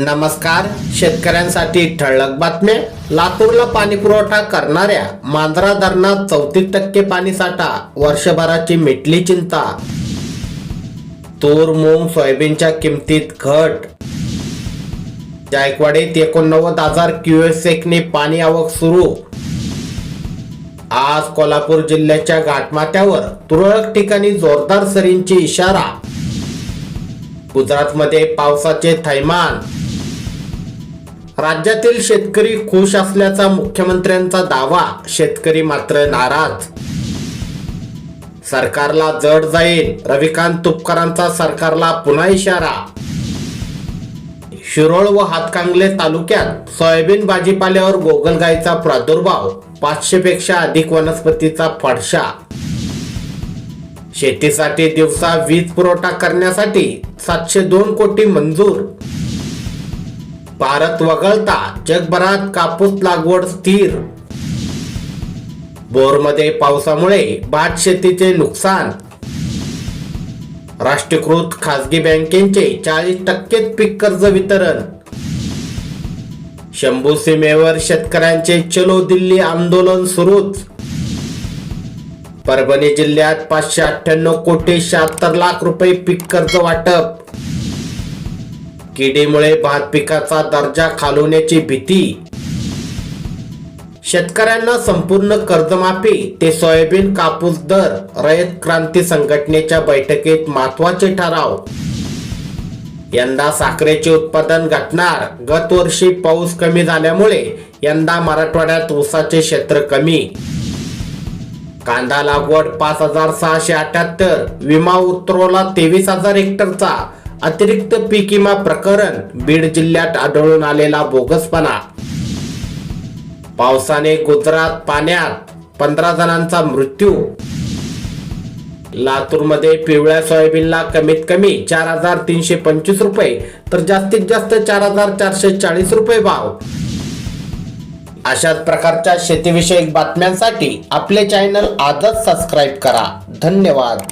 नमस्कार. शेतकऱ्यांसाठी ठळक बातम्या. लातूरला पाणी पुरवठा करणाऱ्या मांजरा धरणात चौतीस टक्के पाणी साठा वर्षभराची मिटली चिंता. तूर मूग सोयाबीनच्या किमतीत घट. जायकवाडीत एकोणनव्वद हजार क्युएसेकने पाणी आवक सुरू. आज कोल्हापूर जिल्ह्याच्या घाटमाथ्यावर तुरळक ठिकाणी जोरदार सरींची इशारा. गुजरातमध्ये पावसाचे थैमान. राज्यातील शेतकरी खुश असल्याचा मुख्यमंत्र्यांचा दावा शेतकरी मात्र नाराज. सरकारला जड जाईल रविकांत तुपकरांचा सरकारला पुन्हा इशारा. शिरोळ व हातकांगले तालुक्यात सोयाबीन भाजीपाल्यावर गोगलगायीचा प्रादुर्भाव पाचशे पेक्षा अधिक वनस्पतीचा फडशा. शेतीसाठी दिवसा वीज पुरवठा करण्यासाठी सातशे दोन कोटी मंजूर. भारत वगळता जगभरात कापूस लागवड स्थिर. बोरमध्ये पावसामुळे भात शेतीचे नुकसान. राष्ट्रीयकृत खासगी बँकेचे चाळीस टक्के पीक कर्ज वितरण. शंभू सीमेवर शेतकऱ्यांचे चलो दिल्ली आंदोलन सुरूच. परभणी जिल्ह्यात पाचशे अठ्ठ्याण्णव कोटी शहात्तर लाख रुपये पीक कर्ज वाटप. किडीमुळे भात पिकाचा दर्जा खालवण्याची भीती. शेतकऱ्यांना संपूर्ण कर्जमाफी ते सोयाबीन कापूस दर रयत क्रांती संघटनेच्या बैठकीत महत्त्वाचे ठराव. यंदा साखरेचे उत्पादन घटणार. गत वर्षी पाऊस कमी झाल्यामुळे यंदा मराठवाड्यात ऊसाचे क्षेत्र कमी. कांदा लागवड पाच हजार सहाशे अठ्याहत्तर विमा उतरवला तेवीस हजार हेक्टरचा. अतिरिक्त पीक विमा प्रकरण बीड जिल्ह्यात आढळून आलेला बोगसपणा. पावसाने गुजरात पाण्यात पंधरा जणांचा मृत्यू. लातूरमध्ये पिवळ्या सोयाबीनला कमीत कमी चार हजार तीनशे पंचवीस रुपये तर जास्तीत जास्त चार हजार चारशे चाळीस रुपये भाव. अशाच प्रकारच्या शेतीविषयक बातम्यांसाठी आपले चॅनल आजच सबस्क्राईब करा. धन्यवाद.